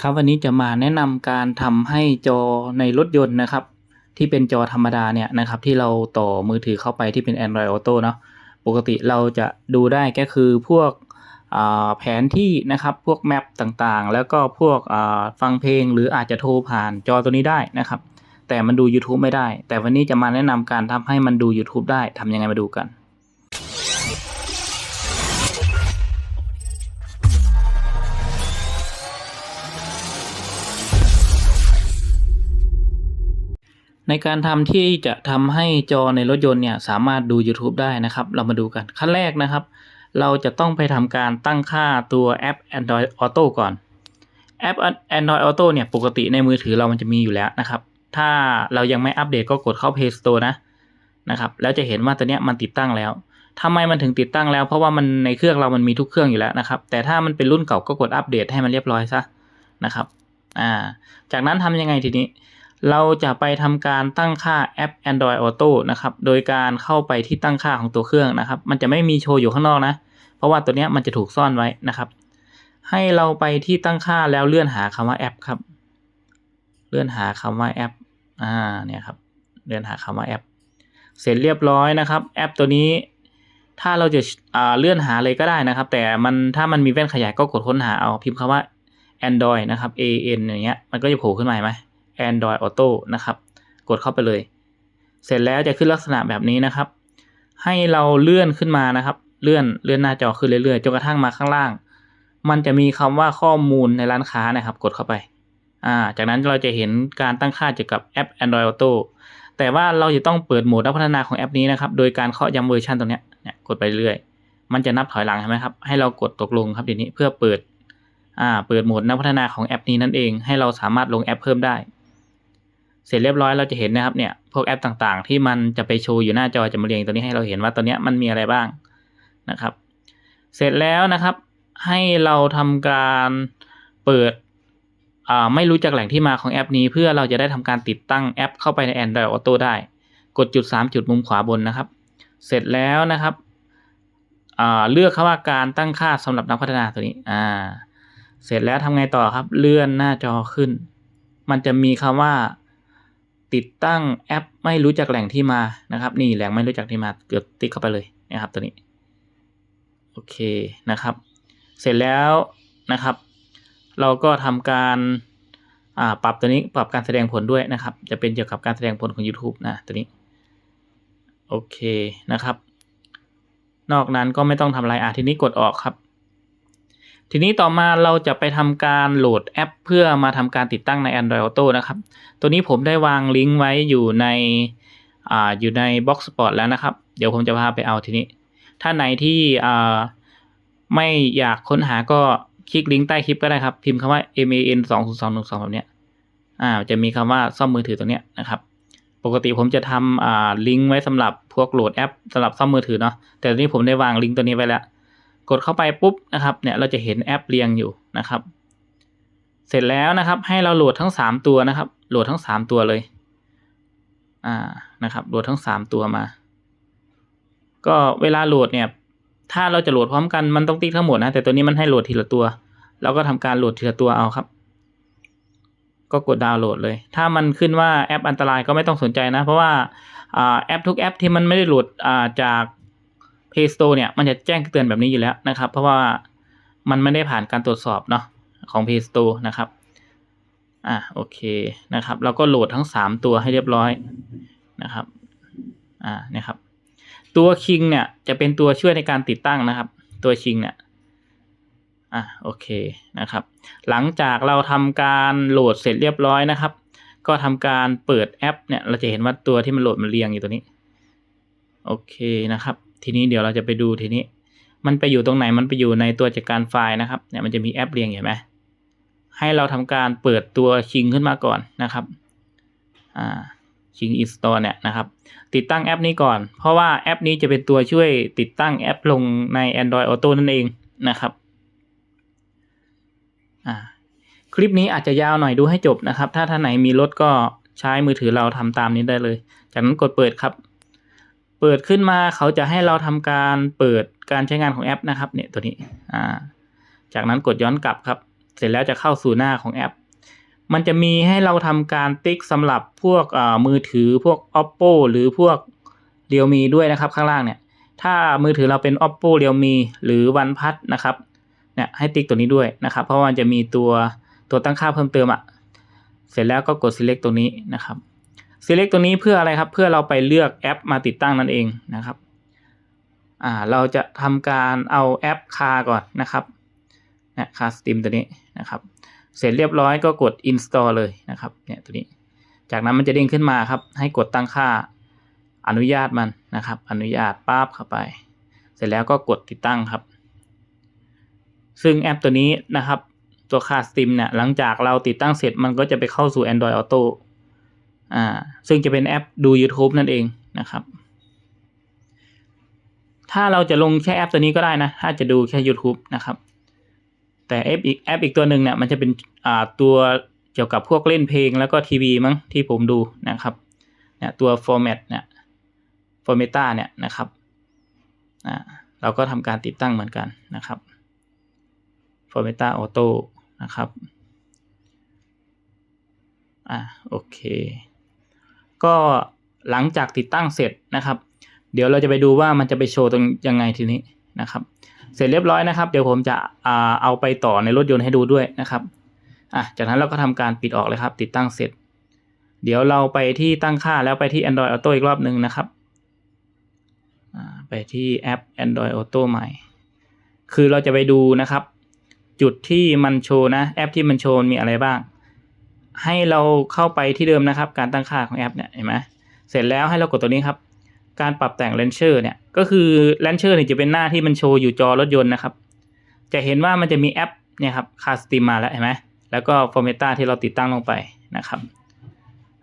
ครับวันนี้จะมาแนะนำการทำให้จอในรถยนต์นะครับ ที่เป็นจอธรรมดาเนี่ยนะครับ ที่เราต่อมือถือเข้าไปที่เป็น Android Auto เนาะปกติเราจะดูได้ก็คือพวกแผนที่นะครับพวกแมปต่างๆ แล้วก็พวกฟังเพลงหรืออาจจะโทรผ่านจอตัวนี้ได้นะครับ แต่มันดู YouTube ไม่ได้ แต่วันนี้จะมาแนะนำการทำให้มันดู YouTube ได้ทำยังไงมาดูกัน ในการทำที่จะทำให้จอในรถยนต์เนี่ยสามารถดู YouTube ได้นะครับ เรามาดูกันขั้นแรกนะครับ เราจะต้องไปทำการตั้งค่าตัวแอป Android Auto ก่อน แอป Android Auto เนี่ยปกติในมือถือเรามันจะมีอยู่แล้วนะครับ ถ้าเรายังไม่อัปเดตก็กดเข้า Play Store นะนะครับแล้วจะเห็นว่าตัวเนี้ยมันติดตั้งแล้วทำไมมันถึงติดตั้งแล้ว เพราะว่ามันในเครื่องเรามันมีทุกเครื่องอยู่แล้วนะครับ แต่ถ้ามันเป็นรุ่นเก่าก็กดอัปเดตให้มันเรียบร้อยซะนะครับอ่าจากนั้นทำยังไงทีนี้ เราจะไปทำการตั้งค่าแอป Android Auto นะครับ โดยการเข้าไปที่ตั้งค่าของตัวเครื่องนะครับ มันจะไม่มีโชว์อยู่ข้างนอกนะ เพราะว่าตัวนี้มันจะถูกซ่อนไว้นะครับ ให้เราไปที่ตั้งค่าแล้วเลื่อนหาคำว่าแอปครับ เลื่อนหาคำว่าแอป อ่า เนี่ยครับ เลื่อนหาคำว่าแอป เสร็จเรียบร้อยนะครับ แอปตัวนี้ ถ้าเราจะาเลื่อนหาเลยก็ได้นะครับ แต่มันถ้ามันมีแว่นขยายก็กดค้นหาเอา พิมพ์คำว่า Android นะครับ A N อย่างเงี้ย มันก็จะโผล่ขึ้นมาเห็นไหม Android Auto นะครับ กดเข้าไปเลย เสร็จแล้วจะขึ้นลักษณะแบบนี้นะครับ ให้เราเลื่อนขึ้นมานะครับ เลื่อนเลื่อนหน้าจอขึ้นเรื่อยๆจนกระทั่งมาข้างล่าง มันจะมีคำว่าข้อมูลในร้านค้านะครับ กดเข้าไปอ่าจากนั้นเราจะเห็นการตั้งค่าเกี่ยวกับแอป Android Auto แต่ว่าเราจะต้องเปิดโหมดนักพัฒนาของแอปนี้นะครับ โดยการเคาะย้ำเวอร์ชันตรงนี้เนี่ยกดไปเรื่อย มันจะนับถอยหลังใช่ไหมครับ ให้เรากดตกลงครับเดี๋ยวนี้เพื่อเปิด อ่า เปิดโหมดนักพัฒนาของแอปนี้นั่นเอง ให้เราสามารถลงแอปเพิ่มได้ เสร็จเรียบร้อยเราจะเห็นนะครับเนี่ยพวกแอปต่างๆ ที่มันจะไปโชว์อยู่หน้าจอจะมาเรียงตัวนี้ให้เราเห็นว่าตัวนี้มันมีอะไรบ้างนะครับ เสร็จแล้วนะครับให้เราทำการเปิดอ่าไม่รู้จักแหล่งที่มาของแอปนี้เพื่อเราจะได้ทำการติดตั้งแอปเข้าไปใน Android Auto ได้ กดจุด 3 จุดมุมขวาบนนะครับ เสร็จแล้วนะครับอ่าเลือกคำว่าการตั้งค่าสำหรับนักพัฒนาตัวนี้อ่าเสร็จแล้วทำไงต่อครับเลื่อนหน้าจอขึ้น มันจะมีคำว่า ติดตั้งแอปไม่รู้จักแหล่งที่มานะครับ นี่แหล่งไม่รู้จักที่มาเกือบติ๊กเข้าไปเลยนะครับตัวนี้โอเคนะครับ เสร็จแล้วนะครับ เราก็ทำการอ่าปรับตัวนี้ปรับการแสดงผลด้วยนะครับ จะเป็นเกี่ยวกับการแสดงผลของ YouTube นะตัวนี้โอเคนะครับ นอกนั้นก็ไม่ต้องทำอะไรอะทีนี้กดออกครับ ทีนี้ต่อมาเราจะไปทำการโหลดแอป เพื่อมาทำการติดตั้งใน Android Auto นะครับ ตัวนี้ผมได้วางลิงก์ไว้อยู่ในอ่าอยู่ใน Box Spot แล้วนะครับ เดี๋ยวผมจะพาไปเอาทีนี้ ถ้าไหนที่อ่าไม่อยากค้นหาก็คลิกลิงก์ใต้คลิปก็ได้ครับ พิมพ์คำว่า man 2 0 2 1 2แบบเนี้ยอ่าจะมีคำว่าซ่อมมือถือตรงเนี้ยนะครับ ปกติผมจะทำอ่าลิงก์ไว้สำหรับพวกโหลดแอปสำหรับซ่อมมือถือเนาะแต่ตอนนี้ผมได้วางลิงก์ตัวนี้ไว้แล้ว กดเข้าไปปุ๊บนะครับเนี่ยเราจะเห็นแอปเรียงอยู่นะครับ เสร็จแล้วนะครับให้เราโหลดทั้งสามตัวนะครับ โหลดทั้งสามตัวเลยอ่านะครับโหลดทั้งสามตัวมา ก็เวลาโหลดเนี่ยถ้าเราจะโหลดพร้อมกันมันต้องติ๊กทั้งหมดนะแต่ตัวนี้มันให้โหลดทีละตัว เราก็ทำการโหลดทีละตัวเอาครับ ก็กดดาวน์โหลดเลย ถ้ามันขึ้นว่าแอปอันตรายก็ไม่ต้องสนใจนะ เพราะว่าแอปทุกแอปที่มันไม่ได้โหลดจาก Play Store เนี่ยมันจะแจ้งเตือนแบบนี้อยู่แล้วนะครับ เพราะว่ามันไม่ได้ผ่านการตรวจสอบเนาะของ Play Store นะครับอะโอเคนะครับเราก็โหลดทั้ง 3 ตัวให้เรียบร้อยนะครับอ่าเนี่ยครับ ตัวคิงเนี่ยจะเป็นตัวช่วยในการติดตั้งนะครับ ตัวคิงเนี่ยอะโอเคนะครับ หลังจากเราทำการโหลดเสร็จเรียบร้อยนะครับ ก็ทำการเปิดแอปเนี่ยเราจะเห็นว่าตัวที่มันโหลดมันเรียงอยู่ตัวนี้ โอเคนะครับ ทีนี้เดี๋ยวเราจะไปดูทีนี้ มันไปอยู่ตรงไหนมันไปอยู่ในตัวจัดการไฟล์นะครับเนี่ยมันจะมีแอปเรียงเห็นไหมให้เราทำการเปิดตัวคิงขึ้นมาก่อนนะครับอ่าคิงอินสตอลเนี่ยนะครับ ติดตั้งแอปนี้ก่อน เพราะว่าแอปนี้จะเป็นตัวช่วยติดตั้งแอปลงใน Android Auto นั่นเองนะครับอ่าคลิปนี้อาจจะยาวหน่อยดูให้จบนะครับ ถ้าท่านไหนมีรถก็ใช้มือถือเราทำตามนี้ได้เลย จากนั้นกดเปิดครับ เปิดขึ้นมาเขาจะให้เราทำการเปิดการใช้งานของแอปนะครับเนี่ยตัวนี้อ่าจากนั้นกดย้อนกลับครับ เสร็จแล้วจะเข้าสู่หน้าของแอป มันจะมีให้เราทำการติ๊กสำหรับพวกมือถือพวก oppo หรือพวก realme ด้วยนะครับข้างล่างเนี่ย ถ้ามือถือเราเป็น oppo realme หรือ oneplus นะครับเนี่ยให้ติ๊กตัวนี้ด้วยนะครับ เพราะว่ามันจะมีตัวตัวตั้งค่าเพิ่มเติมอะเสร็จแล้วก็กด select ตัวนี้นะครับ select ตัวนี้เพื่ออะไรครับ เพื่อเราไปเลือกแอปมาติดตั้งนั่นเองนะครับอ่าเราจะทำการเอาแอปคาก่อนนะครับนะคาสตรีมตัวนี้นะครับ เสร็จเรียบร้อยก็กด install เลยนะครับเนี่ยตัวนี้ จากนั้นมันจะเด้งขึ้นมาครับ ให้กดตั้งค่าอนุญาตมันนะครับ อนุญาตปั๊บเข้าไป เสร็จแล้วก็กดติดตั้งครับ ซึ่งแอปตัวนี้นะครับ ตัวคาสตรีมเนี่ยหลังจากเราติดตั้งเสร็จมันก็จะไปเข้าสู่ Android Auto อ่าซึ่งจะเป็นแอปดู YouTube นั่นเองนะครับ ถ้าเราจะลงแค่แอปตัวนี้ก็ได้นะ ถ้าจะดูแค่ YouTube นะครับ แต่แอปอีกแอปอีกตัวหนึ่งเนี่ยมันจะเป็นอ่าตัวเกี่ยวกับพวกเล่นเพลงแล้วก็ทีวีมั้งที่ผมดูนะครับเนี่ยตัว format เนี่ย formata เนี่ยนะครับอ่าเราก็ทำการติดตั้งเหมือนกันนะครับ formata auto นะครับ อ่าโอเค ก็หลังจากติดตั้งเสร็จนะครับ เดี๋ยวเราจะไปดูว่ามันจะไปโชว์ตรงยังไงทีนี้นะครับ เสร็จเรียบร้อยนะครับ เดี๋ยวผมจะเอาไปต่อในรถยนต์ให้ดูด้วยนะครับอะจากนั้นเราก็ทำการปิดออกเลยครับ ติดตั้งเสร็จ เดี๋ยวเราไปที่ตั้งค่าแล้วไปที่ Android Auto อีกรอบหนึ่งนะครับอ่าไปที่แอป Android Auto ใหม่ คือเราจะไปดูนะครับ จุดที่มันโชว์นะ แอปที่มันโชว์มีอะไรบ้าง ให้เราเข้าไปที่เดิมนะครับ การตั้งค่าของแอปเนี่ยเห็นไหมเสร็จแล้วให้เรากดตัวนี้ครับ การปรับแต่งเลนเชอร์เนี่ยก็คือเลนเชอร์เนี่ยจะเป็นหน้าที่มันโชว์อยู่จอรถยนต์นะครับ จะเห็นว่ามันจะมีแอปเนี่ยครับคาสติมมาแล้วเห็นไหมแล้วก็ฟอร์เมต้าที่เราติดตั้งลงไปนะครับ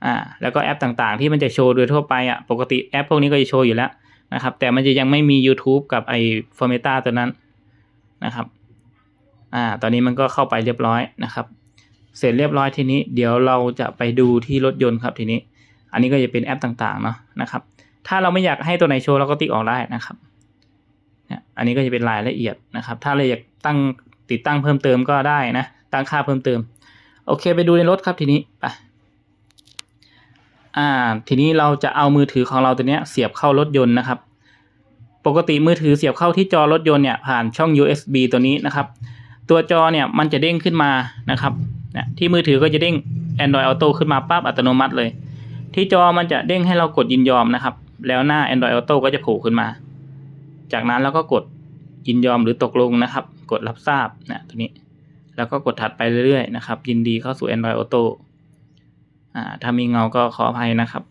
อ่าแล้วก็แอปต่างๆ ที่มันจะโชว์โดยทั่วไปอะปกติแอปพวกนี้ก็จะโชว์อยู่แล้วนะครับ แต่มันจะยังไม่มี YouTube กับไอ้ฟอร์เมต้าตัวนั้นนะครับอ่าตอนนี้มันก็เข้าไปเรียบร้อยนะครับ เสร็จเรียบร้อยทีนี้ เดี๋ยวเราจะไปดูที่รถยนต์ครับทีนี้ อันนี้ก็จะเป็นแอปต่างๆเนาะนะครับ ถ้าเราไม่อยากให้ตัวไหนโชว์เราก็ติ๊กออกได้นะครับเนี่ยอันนี้ก็จะเป็นรายละเอียดนะครับ ถ้าเราอยากตั้งติดตั้งเพิ่มเติมก็ได้นะตั้งค่าเพิ่มเติม โอเคไปดูในรถครับทีนี้ไปอ่าทีนี้เราจะเอามือถือของเราตัวเนี้ยเสียบเข้ารถยนต์นะครับ ปกติมือถือเสียบเข้าที่จอรถยนต์เนี่ยผ่านช่อง USB ตัวนี้นะครับ ตัวจอเนี่ยมันจะเด้งขึ้นมานะครับ นี่ยที่มือถือก็จะเด้ง Android Auto ขึ้นมาปั๊บอัตโนมัติเลย ที่จอมันจะเด้งให้เรากดยินยอมนะครับ แล้วหน้า Android Auto ก็จะโผล่ขึ้นมา จากนั้นเราก็กดยินยอมหรือตกลงนะครับ กดรับทราบนะตัวนี้ แล้วก็กดถัดไปเรื่อยๆนะครับ ยินดีเข้าสู่ Android Auto อ่าถ้ามีเงาก็ขออภัยนะครับ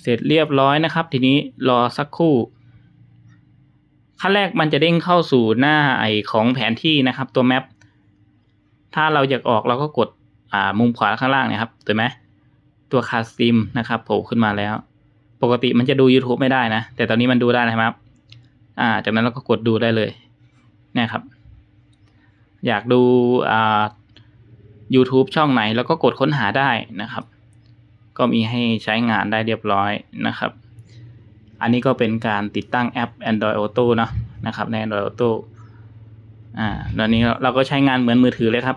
เสร็จเรียบร้อยนะครับ ทีนี้รอสักครู่ขั้นแรกมันจะเด้งเข้าสู่หน้าไอของแผนที่นะครับ ตัวแมป ถ้าเราอยากออกเราก็กดอ่ามุมขวาข้างล่างเนี่ยครับถูกไหมตัวคาสติมนะครับโผล่ขึ้นมาแล้ว ปกติมันจะดู YouTube ไม่ได้นะ แต่ตอนนี้มันดูได้นะครับ อ่า จากนั้นเราก็กดดูได้เลยนี่ครับ อยากดูอ่า YouTube ช่องไหนแล้วก็กดค้นหาได้นะครับ ก็มีให้ใช้งานได้เรียบร้อยนะครับ อันนี้ก็เป็นการติดตั้งแอป Android Auto เนอะนะครับใน Android Auto อ่าตอนนี้เราก็ใช้งานเหมือนมือถือเลยครับ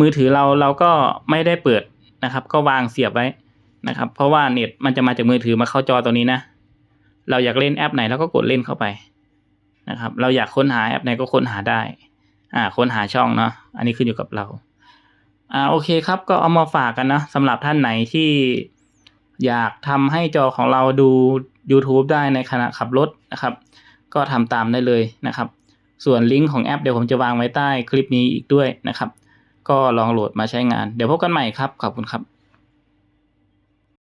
มือถือเราเราก็ไม่ได้เปิดนะครับ ก็วางเสียบไว้นะครับ เพราะว่าเน็ตมันจะมาจากมือถือมาเข้าจอตัวนี้นะ เราอยากเล่นแอปไหนเราก็กดเล่นเข้าไปนะครับ เราอยากค้นหาแอปไหนก็ค้นหาได้ อ่า ค้นหาช่องเนาะ อันนี้ขึ้นอยู่กับเรา อ่า โอเคครับ ก็เอามาฝากกันนะสำหรับท่านไหนที่อยากทำให้จอของเราดู YouTube ได้ในขณะขับรถนะครับ ก็ทำตามได้เลยนะครับ ส่วนลิงก์ของแอปเดี๋ยวผมจะวางไว้ใต้คลิปนี้อีกด้วยนะครับ ก็ลองโหลดมาใช้งาน เดี๋ยวพบกันใหม่ครับ ขอบคุณครับ